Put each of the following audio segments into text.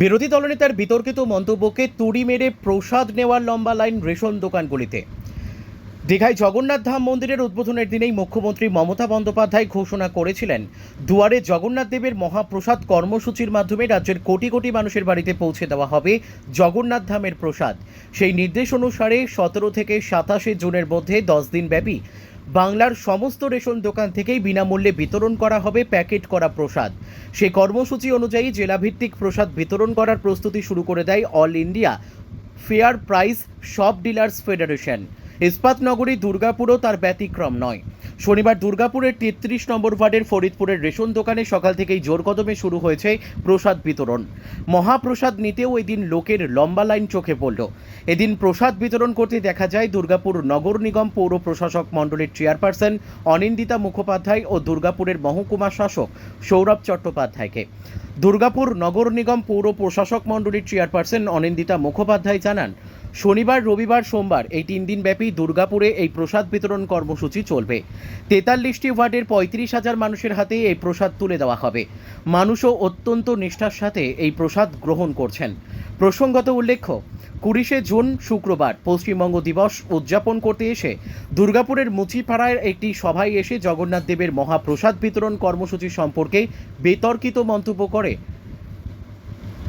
বিরোধী দলনেতার বিতর্কিত মন্তব্যকে তুড়ি মেরে প্রসাদ নেওয়ার লম্বা লাইন রেশন দোকানগুলিতে। দীঘায় জগন্নাথ ধাম মন্দিরের উদ্বোধনের দিনেই মুখ্যমন্ত্রী মমতা বন্দ্যোপাধ্যায় ঘোষণা করেছিলেন, দুয়ারে জগন্নাথ দেবের মহাপ্রসাদ কর্মসূচির মাধ্যমে রাজ্যের কোটি কোটি মানুষের বাড়িতে পৌঁছে দেওয়া হবে জগন্নাথ ধামের প্রসাদ। সেই নির্দেশ অনুসারে সতেরো থেকে সাতাশে জুনের মধ্যে দশ দিন ব্যাপী বাংলার সমস্ত রেশন দোকান থেকেই বিনামূল্যে বিতরণ করা হবে প্যাকেট করা প্রসাদ। সেই কর্মসূচি অনুযায়ী জেলাভিত্তিক প্রসাদ বিতরণ করার প্রস্তুতি শুরু করে দেয় all India fair price shop dealers federation. ইস্পাত নগরী দুর্গাপুরও তার ব্যতিক্রম নয়। শনিবার দুর্গাপুরের তেত্রিশ নম্বর ওয়ার্ডের ফরিদপুরের রেশন দোকানে সকাল থেকেই জোর কদমে শুরু হয়েছে প্রসাদ বিতরণ। মহাপ্রসাদ নিতেও এদিন লোকের লম্বা লাইন চোখে পড়ল। এদিন প্রসাদ বিতরণ করতে দেখা যায় দুর্গাপুর নগর নিগম পৌর প্রশাসক মণ্ডলীর চেয়ারপারসন অনিন্দিতা মুখোপাধ্যায় ও দুর্গাপুরের মহকুমা শাসক সৌরভ চট্টোপাধ্যায়কে। দুর্গাপুর নগর নিগম পৌর প্রশাসক মণ্ডলীর চেয়ারপারসন অনিন্দিতা মুখোপাধ্যায় জানান, শনিবার, রবিবার, সোমবার এই তিন দিন ব্যাপী দুর্গাপুরে এই প্রসাদ বিতরণ কর্মসূচি চলবে। তেতাল্লিশটি ওয়ার্ডের পঁয়ত্রিশ হাজার মানুষের হাতে এই প্রসাদ তুলে দেওয়া হবে। মানুষও অত্যন্ত নিষ্ঠার সাথে এই প্রসাদ গ্রহণ করছেন। প্রসঙ্গত উল্লেখ্য, কুড়িশে জুন শুক্রবার পশ্চিমবঙ্গ দিবস উদযাপন করতে এসে দুর্গাপুরের মুচিপাড়ায় একটি সভায় এসে জগন্নাথ দেবের মহাপ্রসাদ বিতরণ কর্মসূচি সম্পর্কে বিতর্কিত মন্তব্য করে।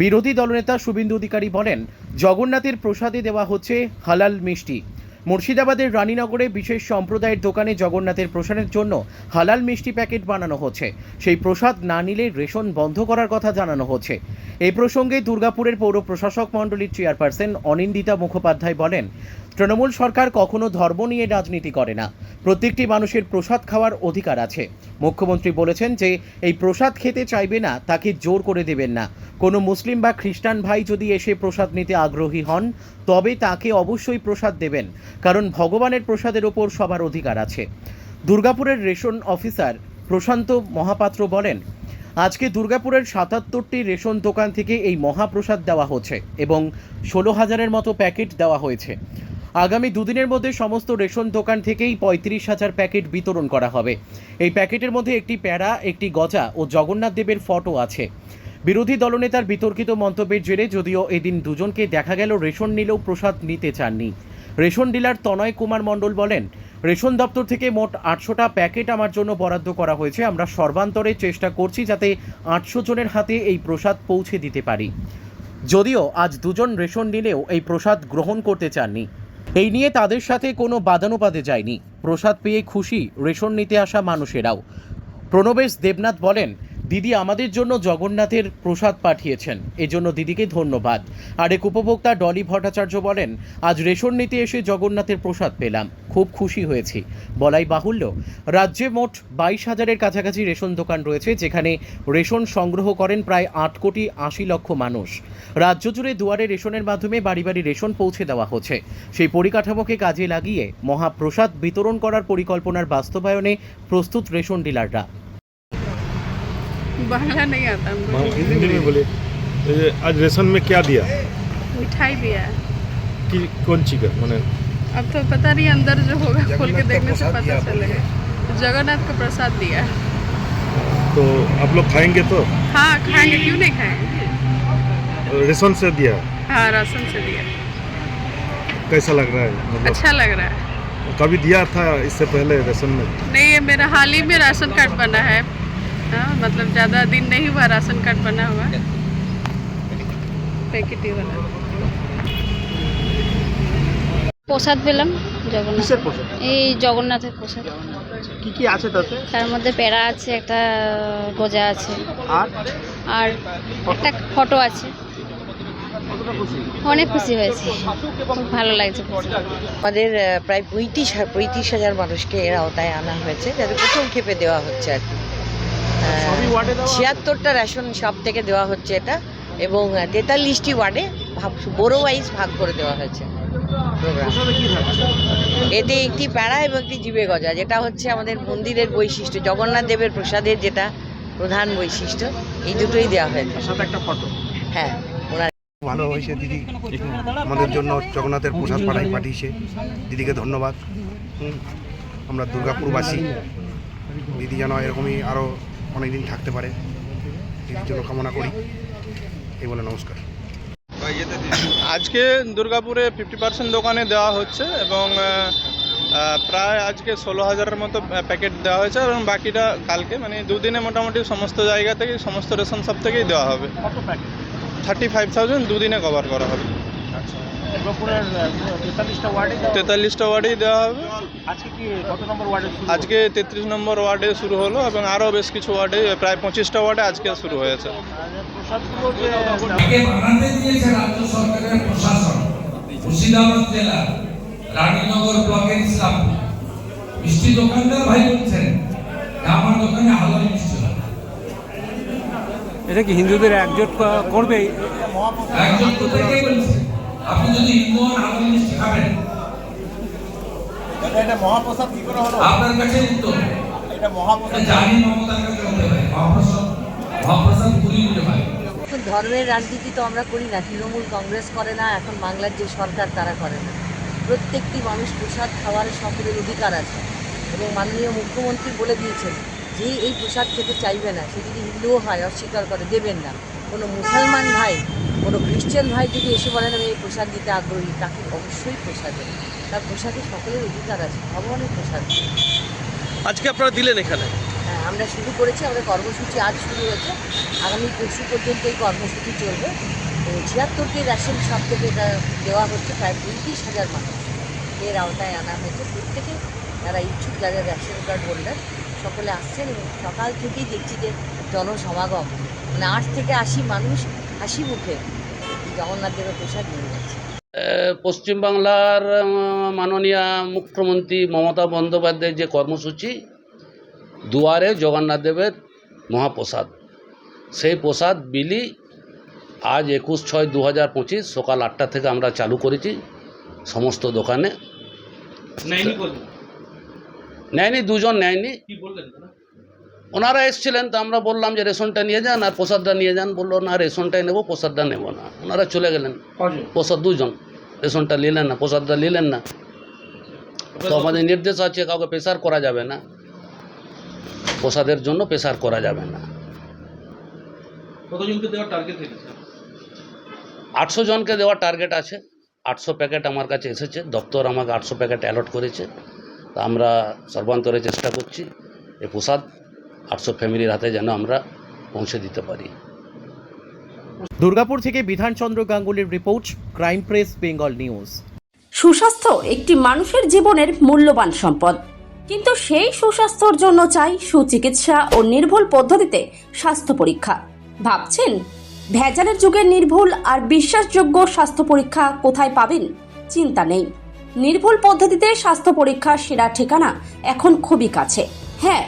বিরোধী দলনেতা শুভেন্দু অধিকারী বলেন, জগন্নাথের প্রসাদে দেওয়া হচ্ছে হালাল মিষ্টি। মুর্শিদাবাদের রানীনগরে বিশেষ সম্প্রদায়ের দোকানে জগন্নাথের প্রসাদের জন্য হালাল মিষ্টি প্যাকেট বানানো হচ্ছে। সেই প্রসাদ না নিলে রেশন বন্ধ করার কথা জানানো হচ্ছে। এই প্রসঙ্গে দুর্গাপুরের পৌর প্রশাসক মণ্ডলীর চেয়ারপারসন অনিন্দিতা মুখোপাধ্যায় বলেন তৃণমূল সরকার কখনো ধর্ম নিয়ে রাজনীতি করে না। প্রত্যেকটি মানুষের প্রসাদ খাওয়ার অধিকার আছে। মুখ্যমন্ত্রী বলেছেন যে, এই প্রসাদ খেতে চাইবে না, তাকে জোর করে দেবেন না। কোনো মুসলিম বা খ্রিস্টান ভাই যদি এসে প্রসাদ নিতে আগ্রহী হন, তবে তাকে অবশ্যই প্রসাদ দেবেন, কারণ ভগবানের প্রসাদের ওপর সবার অধিকার আছে। দুর্গাপুরের রেশন অফিসার প্রশান্ত মহাপাত্র বলেন, আজকে দুর্গাপুরের সাতাত্তরটি রেশন দোকান থেকে এই মহাপ্রসাদ দেওয়া হচ্ছে এবং ষোলো হাজারের মতো প্যাকেট দেওয়া হয়েছে। আগামী দুদিনের মধ্যে সমস্ত রেশন দোকান থেকেই পঁয়ত্রিশ হাজার প্যাকেট বিতরণ করা হবে। এই প্যাকেটের মধ্যে একটি প্যারা, একটি গজা ও জগন্নাথ দেবের ফটো আছে। বিরোধী দলনেতার বিতর্কিত মন্তব্যের জেরে যদিও এদিন দুজনকে দেখা গেল রেশন নিলেও প্রসাদ নিতে চাননি। রেশন ডিলার তনয় কুমার মণ্ডল বলেন, রেশন দপ্তর থেকে মোট আটশোটা প্যাকেট আমার জন্য বরাদ্দ করা হয়েছে। আমরা সর্বান্তরে চেষ্টা করছি যাতে আটশো জনের হাতে এই প্রসাদ পৌঁছে দিতে পারি। যদিও আজ দুজন রেশন নিলেও এই প্রসাদ গ্রহণ করতে চাননি। এই নিয়ে তাদের সাথে কোনো বাদানুবাদে যায়নি। প্রসাদ পেয়ে খুশি রেশন নিতে আসা মানুষেরাও। প্রণবেশ দেবনাথ বলেন দিদি আমাদের জন্য জগন্নাথের প্রসাদ পাঠিয়েছেন। এজন্য দিদিকে ধন্যবাদ। আরেক উপভোক্তা ডলি ভট্টাচার্য বলেন, আজ রেশন নিতে এসে জগন্নাথের প্রসাদ পেলাম। খুব খুশি হয়েছি। বলাই বাহুল্য, রাজ্যে মোট বাইশ হাজারের কাছাকাছি রেশন দোকান রয়েছে, যেখানে রেশন সংগ্রহ করেন প্রায় আট কোটি আশি লক্ষ মানুষ। রাজ্য জুড়ে দুয়ারে রেশনের মাধ্যমে বাড়ি বাড়ি রেশন পৌঁছে দেওয়া হচ্ছে। সেই পরিকাঠামোকে কাজে লাগিয়ে মহাপ্রসাদ বিতরণ করার পরিকল্পনার বাস্তবায়নে প্রস্তুত রেশন ডিলাররা। बांग्ला नहीं आता हमको हाँ, हिंदी में बोलिए आज रेशन में क्या दिया? मिठाई भी है कि कौन ची का? मैंने अब तो पता नहीं अंदर जो होगा खोल के देखने से पता चलेगा। जगन्नाथ का प्रसाद दिया। है तो आप लोग खाएँगे तो? हाँ खाएँगे क्यों नहीं खाएँगे? रेशन से दिया। हाँ राशन से दिया। कैसा लग रहा है? मतलब अच्छा लग रहा है। कभी दिया था इससे पहले रेशन में? नहीं ये मेरा हाल ही में राशन कार्ड बना है। हाँ मतलब ज़्यादा दिन नहीं हुआ राशन कार्ड बना हुआ पैकेट ही बना প্রসাদ পেলাম জগন্নাথ কিসের প্রসাদ এই জগন্নাথের প্রসাদ কি কি আছে তাতে তার মধ্যে প্যারা আছে একটা গজা আছে আর আর একটা ফটো আছে কতটা খুশি অনেক খুশি হয়েছি খুব ভালো লাগছে প্রসাদ। আমাদের আহ, প্রায় পঁয়ত্রিশ পঁয়ত্রিশ হাজার মানুষকে এর আওতায় আনা হয়েছে যাদের প্রথম ক্ষেপে দেওয়া হচ্ছে আর কি সবই ওয়ার্ডে দেওয়া ছিয়াত্তরটা রেশন সব থেকে দেওয়া হচ্ছে এটা এবং তেতাল্লিশটি ওয়ার্ডে ভাগ বড়ো ওয়াইজ ভাগ করে দেওয়া হয়েছে। এতে একটি প্যারা এবং একটি জিবে গজা যেটা হচ্ছে আমাদের মন্দিরের বৈশিষ্ট্য জগন্নাথ দেবের প্রসাদের যেটা প্রধান বৈশিষ্ট্য এই দুটোই দেওয়া হয়েছে। সাথে একটা ফটো। হ্যাঁ ওনার ভালো হয়েছে দিদি আমাদের জন্য জগন্নাথের প্রসাদ পাঠাই পাঠিয়েছে। দিদিকে ধন্যবাদ। আমরা দুর্গাপুরবাসী। দিদি যেন এরকমই আরও অনেক দিন থাকতে পারে। দিদির জন্য কামনা করি। এই বলে নমস্কার। আজকে দুর্গাপুরে ফিফটি পার্সেন্ট দোকানে দেওয়া হচ্ছে এবং প্রায় আজকে ষোলো হাজারের মতো প্যাকেট দেওয়া হয়েছে এবং বাকিটা কালকে মানে দুদিনে মোটামুটি সমস্ত জায়গা থেকে সমস্ত রেশন সব থেকেই দেওয়া হবে। থার্টি ফাইভ থাউজেন্ড দুদিনে কভার করা হবে। আচ্ছা। তেতাল্লিশটা ওয়ার্ডে দেওয়া তেতাল্লিশটা ওয়ার্ডেই দেওয়া হবে। আজকে কি নম্বর ওয়ার্ডে আজকে তেত্রিশ নম্বর ওয়ার্ডে শুরু হলো এবং আরও বেশ কিছু ওয়ার্ডে প্রায় পঁচিশটা ওয়ার্ডে আজকে শুরু হয়েছে। আর প্রসাদগুলো যে একে বানাতে দিয়েছে রাজ্য সরকারের প্রশাসন। মুর্শিদাবাদ জেলা রানীনগর ব্লকের ইসলামপুর মিষ্টি দোকানদার ভাই বলছেন আমার দোকানে হালাল মিষ্টি এটা কি হিন্দুদের একজোট করবে? কোথায় কে বলছে? আপনি যদি মিষ্টি খাবেন এটা মহাপ্রসাদ কি করে হলো? আপনার কাছে উত্তর। এটা মহাপ্রসাদ জানি মমতার কাছে হতে হয় মহাপ্রসাদ মহাপ্রসাদ পুরী। হয় এখন ধর্মের রাজনীতি তো আমরা করি না তৃণমূল কংগ্রেস করে না এখন বাংলার যে সরকার তারা করে না। প্রত্যেকটি মানুষ প্রসাদ খাওয়ার সকলের অধিকার আছে। এবং মাননীয় মুখ্যমন্ত্রী বলে দিয়েছেন যে এই প্রসাদ খেতে চাইবে না সে যদি হিন্দুও হয় অস্বীকার করে দেবেন না। কোনো মুসলমান ভাই কোনো খ্রিশ্চান ভাই যদি এসে বলেন আমি এই প্রসাদ দিতে আগ্রহী তাকে অবশ্যই প্রসাদ দেবে তার প্রসাদে সকলের অধিকার আছে ভগবানের প্রসাদ আজকে আপনারা দিলেন এখানে? হ্যাঁ আমরা শুরু করেছি আমাদের কর্মসূচি আজ শুরু হয়েছে। আগামী পরশু পর্যন্ত এই কর্মসূচি চলবে। তো ছিয়াত্তরটি রেশন শপ থেকে এটা দেওয়া হচ্ছে প্রায় পঁয়ত্রিশ হাজার মানুষ। এর আওতায় আনা হয়েছে। প্রত্যেকে যারা ইচ্ছুক যাদের রেশন কার্ড হোল্ডার সকলে আসছেন এবং সকাল থেকেই দেখছি যে জনসমাগম। মানে আট থেকে আশি মানুষ হাসি মুখে জগন্নাথ দেবের প্রসাদ নিয়ে যাচ্ছে। পশ্চিমবাংলার মাননীয় মুখ্যমন্ত্রী মমতা বন্দ্যোপাধ্যায়ের যে কর্মসূচি দুয়ারে জগন্নাথ দেবের মহাপ্রসাদ। সেই প্রসাদ বিলি আজ একুশ ছয় দু হাজার পঁচিশ সকাল আটটা থেকে আমরা চালু করেছি সমস্ত দোকানে। নেয়নি দুজন নেয়নি। ওনারা এসেছিলেন তো আমরা বললাম যে রেশনটা নিয়ে যান আর প্রসাদটা নিয়ে যান। বলল না রেশনটাই নেব প্রসাদটা নেব না। ওনারা চলে গেলেন। প্রসাদ দুজন। রেশনটা নিলেন না প্রসাদটা নিলেন না। তো আমাদের নির্দেশ আছে কাউকে প্রেসার করা যাবে না। প্রসাদের জন্য প্রেসার করা যাবে না। টার্গেট আটশো জনকে দেওয়ার টার্গেট আছে। আটশো প্যাকেট আমার কাছে এসেছে। দপ্তর আমাকে আটশো প্যাকেট অ্যালট করেছে। তা আমরা সর্বান্তরে চেষ্টা করছি এই প্রসাদ আটশো ফ্যামিলির হাতে যেন আমরা পৌঁছে দিতে পারি। দুর্গাপুর থেকে Bidhanchandra গাঙ্গুলির report crime press Bengal news. সুস্বাস্থ্য একটি মানুষের জীবনের মূল্যবান সম্পদ। কিন্তু সেই সুস্বাস্থ্যর জন্য চাই সুচিকিৎসা ও নির্ভুল পদ্ধতিতে স্বাস্থ্য পরীক্ষা। ভাবছেন ভেজালের যুগে নির্ভুল আর বিশ্বাসযোগ্য স্বাস্থ্য পরীক্ষা কোথায় পাবেন? চিন্তা নেই। নির্ভুল পদ্ধতিতে স্বাস্থ্য পরীক্ষার সেরা ঠিকানা এখন খুবই কাছে। হ্যাঁ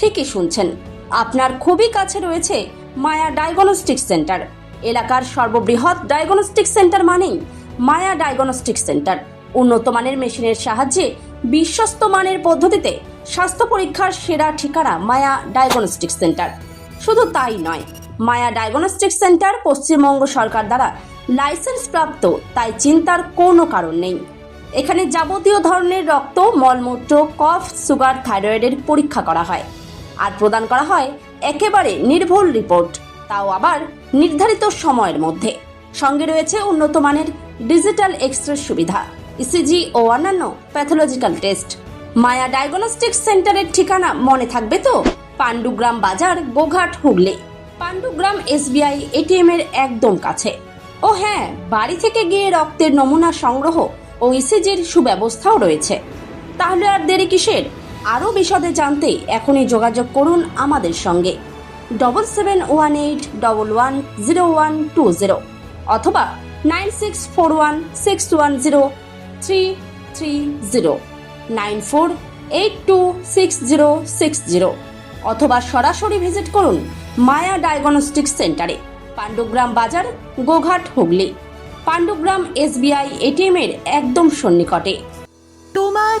ঠিকই শুনছেন। আপনার খুবই কাছে রয়েছে মায়া ডায়াগনস্টিক সেন্টার। এলাকার সর্ববৃহৎ ডায়াগনস্টিক সেন্টার মানেই মায়া ডায়াগনস্টিক সেন্টার। উন্নত মানের মেশিনের সাহায্যে বিশ্বস্ত মানের পদ্ধতিতে স্বাস্থ্য পরীক্ষার সেরা ঠিকানা মায়া ডায়াগনস্টিক সেন্টার। শুধু তাই নয়, মায়া ডায়াগনস্টিক সেন্টার পশ্চিমবঙ্গ সরকার দ্বারা লাইসেন্স প্রাপ্ত তাই চিন্তার কোনো কারণ নেই। এখানে যাবতীয় ধরনের রক্ত, মলমূত্র, কফ, সুগার, থাইরয়েডের পরীক্ষা করা হয়। আর প্রদান করা হয় একেবারে নির্ভুল রিপোর্ট, তাও আবার নির্ধারিত সময়ের মধ্যে। সঙ্গে রয়েছে উন্নত মানের ডিজিটাল এক্স রে সুবিধা, ইসিজি ও অন্যান্য প্যাথোলজিক্যাল টেস্ট। মায়া ডায়াগনস্টিক সেন্টারের ঠিকানা মনে থাকবে তো? পাণ্ডুগ্রাম বাজার গোঘাট হুগলি। পাণ্ডুগ্রাম এসবিআই এটিএম এর একদম কাছে। ও হ্যাঁ বাড়ি থেকে গিয়ে রক্তের নমুনা সংগ্রহ ও ইসিজির সুব্যবস্থাও রয়েছে। তাহলে আর দেরি কিসের? আরও বিশদে জানতে এখনই যোগাযোগ করুন আমাদের সঙ্গে। Double seven one eight double one zero one two zero অথবা nine six four one six one zero three three zero nine four eight two six zero six zero অথবা সরাসরি ভিজিট করুন মায়া ডায়াগনস্টিক সেন্টারে পাণ্ডুগ্রাম বাজার, গোঘাট, হুগলি। পাণ্ডুগ্রাম এসবিআই এটিএম এর একদম সন্নিকটে। তোমার